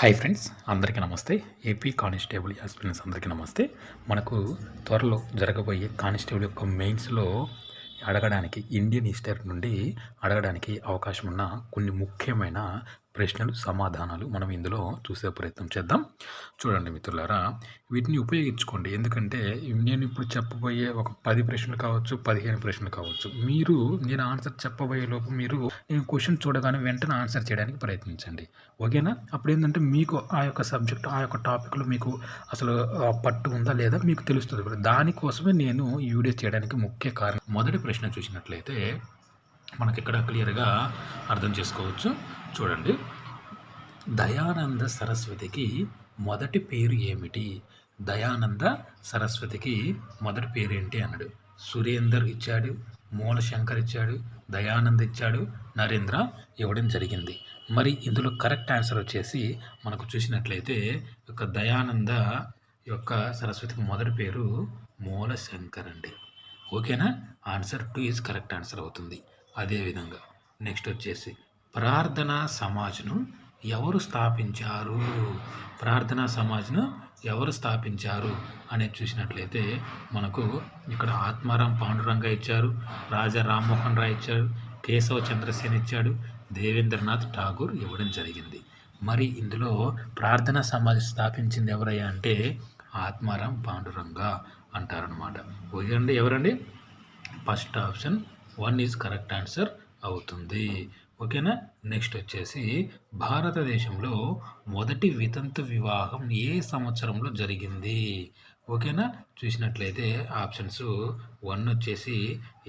Hi friends అందరికీ నమస్తే. AP constable aspirants అందరికీ నమస్తే. మనకు త్వరలో జరగబోయే కానిస్టేబుల్ యొక్క మెయిన్స్లో అడగడానికి ఇండియన్ హిస్టరీ నుండి అడగడానికి అవకాశం ఉన్న కొన్ని ముఖ్యమైన ప్రశ్నలు సమాధానాలు మనం ఇందులో చూసే ప్రయత్నం చేద్దాం. చూడండి మిత్రులారా వీటిని ఉపయోగించుకోండి. ఎందుకంటే నేను ఇప్పుడు చెప్పబోయే ఒక పది ప్రశ్నలు కావచ్చు పదిహేను ప్రశ్నలు కావచ్చు. మీరు నేను ఆన్సర్ చెప్పబోయే లోపు మీరు నేను క్వశ్చన్ చూడగానే వెంటనే ఆన్సర్ చేయడానికి ప్రయత్నించండి. ఓకేనా? అప్పుడు ఏంటంటే మీకు ఆ యొక్క సబ్జెక్ట్ ఆ యొక్క టాపిక్లో మీకు అసలు పట్టు ఉందా లేదా మీకు తెలుస్తుంది. దానికోసమే నేను ఈ వీడియో చేయడానికి ముఖ్య కారణం. మొదటి ప్రశ్న చూసినట్లయితే మనకి ఇక్కడ క్లియర్గా అర్థం చేసుకోవచ్చు. చూడండి. దయానంద సరస్వతికి మొదటి పేరు ఏమిటి? దయానంద సరస్వతికి మొదటి పేరు ఏంటి అన్నాడు. సురేందర్ ఇచ్చాడు మూలశంకర్ ఇచ్చాడు దయానంద్ ఇచ్చాడు నరేంద్ర ఇవ్వడం జరిగింది. మరి ఇందులో కరెక్ట్ ఆన్సర్ వచ్చేసి మనకు చూసినట్లయితే యొక్క దయానంద యొక్క సరస్వతికి మొదటి పేరు మూలశంకర్ అండి. ఓకేనా? Answer two is correct answer అవుతుంది. అదేవిధంగా నెక్స్ట్ వచ్చేసి ప్రార్థనా సమాజ్ను ఎవరు స్థాపించారు? ప్రార్థనా సమాజ్ను ఎవరు స్థాపించారు? అనేది చూసినట్లయితే మనకు ఇక్కడ ఆత్మారాం పాండురంగ ఇచ్చారు రాజా రామ్మోహన్ రాయ్ ఇచ్చారు కేశవ చంద్రసేన్ ఇచ్చాడు దేవేంద్రనాథ్ ఠాగూర్ ఇవ్వడం జరిగింది. మరి ఇందులో ప్రార్థనా సమాజ్ స్థాపించింది ఎవరయ్యా అంటే ఆత్మారాం పాండురంగ అంటారనమాట ఓకేండి ఎవరండి? First option one is correct answer అవుతుంది. ఓకేనా? నెక్స్ట్ వచ్చేసి భారతదేశంలో మొదటి వితంతు వివాహం ఏ సంవత్సరంలో జరిగింది? ఓకేనా? చూసినట్లయితే ఆప్షన్స్ వన్ వచ్చేసి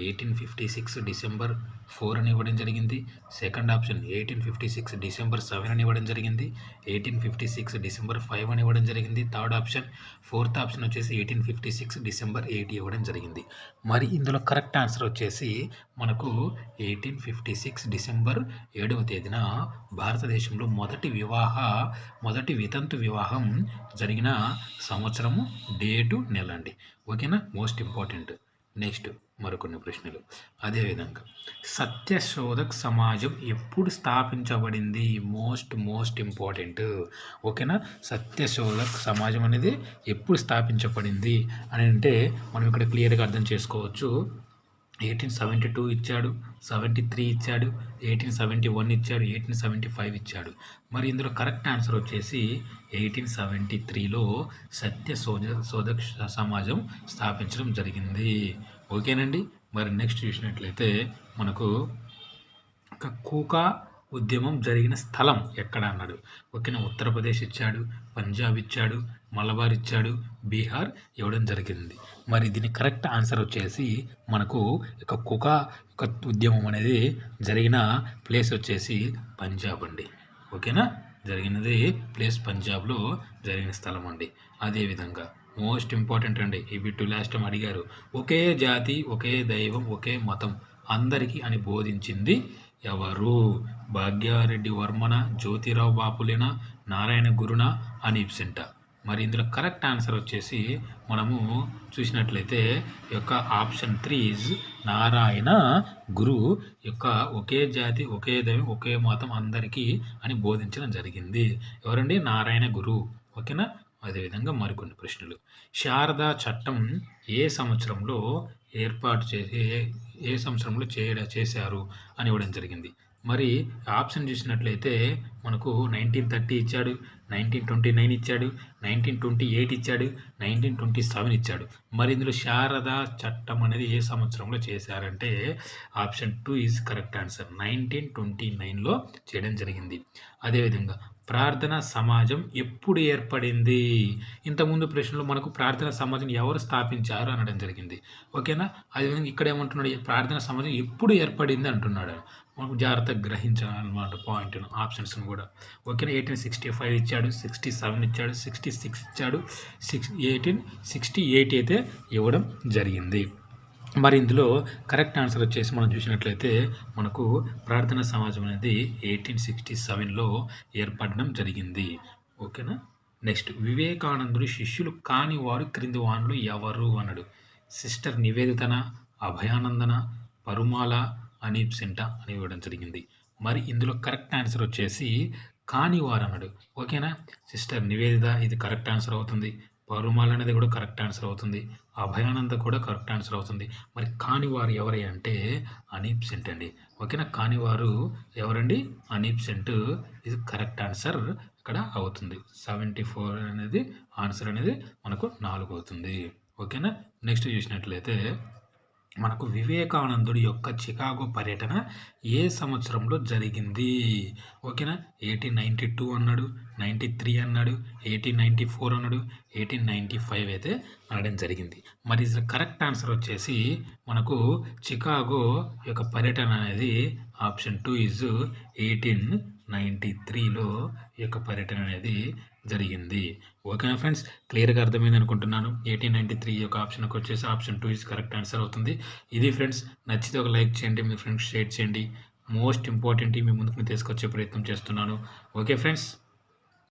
eighteen fifty six December four అని ఇవ్వడం జరిగింది. Second option eighteen fifty six December seven అని ఇవ్వడం జరిగింది. Eighteen fifty six December five అని ఇవ్వడం జరిగింది. థర్డ్ ఆప్షన్ ఫోర్త్ ఆప్షన్ వచ్చేసి eighteen fifty six December eight ఇవ్వడం జరిగింది. మరి ఇందులో కరెక్ట్ ఆన్సర్ వచ్చేసి మనకు ఎయిటీన్ ఫిఫ్టీ సిక్స్ డిసెంబర్ ఏడవ తేదీన భారతదేశంలో మొదటి వివాహ మొదటి వితంతు వివాహం జరిగిన సంవత్సరము డేటు నెల అండి ఓకేనా? Most important. నెక్స్ట్ మరికొన్ని ప్రశ్నలు. అదేవిధంగా సత్యశోధక్ సమాజం ఎప్పుడు స్థాపించబడింది? Most most important. ఓకేనా? సత్యశోధక్ సమాజం అనేది ఎప్పుడు స్థాపించబడింది? అని అంటే మనం ఇక్కడ క్లియర్గా అర్థం చేసుకోవచ్చు. ఎయిటీన్ సెవెంటీ టూ ఇచ్చాడు సెవెంటీ త్రీ ఇచ్చాడు ఎయిటీన్ సెవెంటీ వన్ ఇచ్చాడు ఎయిటీన్ సెవెంటీ ఫైవ్ ఇచ్చాడు. మరి ఇందులో కరెక్ట్ ఆన్సర్ వచ్చేసి ఎయిటీన్ సెవెంటీ త్రీలో సత్య సోజ శోధక్ సమాజం స్థాపించడం జరిగింది. ఓకేనండి? మరి నెక్స్ట్ చూసినట్లయితే మనకు ఒక కూకా ఉద్యమం జరిగిన స్థలం ఎక్కడ అన్నాడు? ఓకేనా ఉత్తరప్రదేశ్ ఇచ్చాడు పంజాబ్ ఇచ్చాడు మలబార్ ఇచ్చాడు బీహార్ ఇవ్వడం జరిగింది. మరి దీని కరెక్ట్ ఆన్సర్ వచ్చేసి మనకు ఇక కుకా ఒక ఉద్యమం అనేది జరిగిన ప్లేస్ వచ్చేసి పంజాబ్ అండి. ఓకేనా? జరిగినది ప్లేస్ పంజాబ్లో జరిగిన స్థలం అండి. అదేవిధంగా మోస్ట్ ఇంపార్టెంట్ అండి ఈ బిట్టు లాస్ట్ టైం అడిగారు. ఒకే జాతి ఒకే దైవం ఒకే మతం అందరికీ అని బోధించింది ఎవరు? భాగ్యారెడ్డి వర్మన? జ్యోతిరావు బాపులేన? నారాయణ గురున? అని ఇప్సింట. మరి ఇందులో కరెక్ట్ ఆన్సర్ వచ్చేసి మనము చూసినట్లయితే ఈ యొక్క ఆప్షన్ త్రీ నారాయణ గురు యొక్క ఒకే జాతి ఒకే దైవం ఒకే మతం అందరికీ అని బోధించడం జరిగింది. ఎవరండి? నారాయణ గురు. ఓకేనా? అదేవిధంగా మరికొన్ని ప్రశ్నలు. శారదా చట్టం ఏ సంవత్సరంలో ఏర్పాటు చేసే ఏ సంవత్సరంలో చేయడ చేశారు అని ఇవ్వడం జరిగింది. మరి ఆప్షన్ చూసినట్లయితే మనకు నైన్టీన్ థర్టీ ఇచ్చాడు నైన్టీన్ ట్వంటీ నైన్ ఇచ్చాడు నైన్టీన్ ట్వంటీ ఎయిట్ ఇచ్చాడు నైన్టీన్ ట్వంటీ సెవెన్ ఇచ్చాడు. మరి ఇందులో శారదా చట్టం అనేది ఏ సంవత్సరంలో చేశారంటే option two is correct answer nineteen twenty నైన్లో చేయడం జరిగింది. అదేవిధంగా ప్రార్థన సమాజం ఎప్పుడు ఏర్పడింది? ఇంతకుముందు ప్రశ్నలో మనకు ప్రార్థన సమాజం ఎవరు స్థాపించారు అనడం జరిగింది. ఓకేనా? అదేవిధంగా ఇక్కడ ఏమంటున్నాడు ప్రార్థన సమాజం ఎప్పుడు ఏర్పడింది అంటున్నాడు. మనకు జాగ్రత్తగా గ్రహించాలన్నమాట పాయింట్ ఆప్షన్స్ను కూడా. ఓకేనా? ఎయిటీన్ సిక్స్టీ ఫైవ్ ఇచ్చాడు సిక్స్టీ సెవెన్ ఇచ్చాడు సిక్స్టీ సిక్స్ ఇచ్చాడు సిక్స్ ఎయిటీన్ సిక్స్టీ ఎయిట్ అయితే ఇవ్వడం జరిగింది. మరి ఇందులో కరెక్ట్ ఆన్సర్ వచ్చేసి మనం చూసినట్లయితే మనకు ప్రార్థనా సమాజం అనేది ఎయిటీన్ సిక్స్టీ సెవెన్లో ఏర్పడడం జరిగింది. ఓకేనా? నెక్స్ట్ వివేకానందుడు శిష్యులు కాని వారు క్రింది వానులు ఎవరు అన్నాడు సిస్టర్ నివేదితన అభయానందన పరుమాల అనీప్ సింట అని ఇవ్వడం జరిగింది. మరి ఇందులో కరెక్ట్ ఆన్సర్ వచ్చేసి కానివారు అన్నాడు ఓకేనా? సిస్టర్ నివేదిత ఇది కరెక్ట్ ఆన్సర్ అవుతుంది. పరుమాల్ అనేది కూడా కరెక్ట్ ఆన్సర్ అవుతుంది. అభయానంద కూడా కరెక్ట్ ఆన్సర్ అవుతుంది. మరి కానివారు ఎవరై అంటే అనీప్ సెంట్ అండి. ఓకేనా? కానివారు ఎవరండి? Annie Besant. ఇది కరెక్ట్ ఆన్సర్ ఇక్కడ అవుతుంది. సెవెంటీ ఫోర్ అనేది ఆన్సర్ అనేది మనకు నాలుగు అవుతుంది. ఓకేనా? నెక్స్ట్ చూసినట్లయితే మనకు వివేకానందుడి యొక్క చికాగో పర్యటన ఏ సంవత్సరంలో జరిగింది? ఓకేనా? ఎయిటీన్ నైంటీ టూ అన్నాడు నైంటీ త్రీ అన్నాడు ఎయిటీన్ నైంటీ ఫోర్ అన్నాడు ఎయిటీన్ నైంటీ ఫైవ్ అయితే అనడం జరిగింది. మరి కరెక్ట్ ఆన్సర్ వచ్చేసి మనకు చికాగో యొక్క పర్యటన అనేది option two is eighteen ninety త్రీలో ఈ యొక్క పర్యటన అనేది జరిగింది. ఓకేనా ఫ్రెండ్స్ క్లియర్గా అర్థమైంది అనుకుంటున్నాను. ఎయిటీన్ నైంటీ త్రీ యొక్క ఆప్షన్కి వచ్చేసి option two is correct answer అవుతుంది. ఇది ఫ్రెండ్స్ నచ్చితే ఒక లైక్ చేయండి మీ ఫ్రెండ్స్ షేర్ చేయండి. మోస్ట్ ఇంపార్టెంట్ మీ ముందుకు తీసుకొచ్చే ప్రయత్నం చేస్తున్నాను. Okay friends.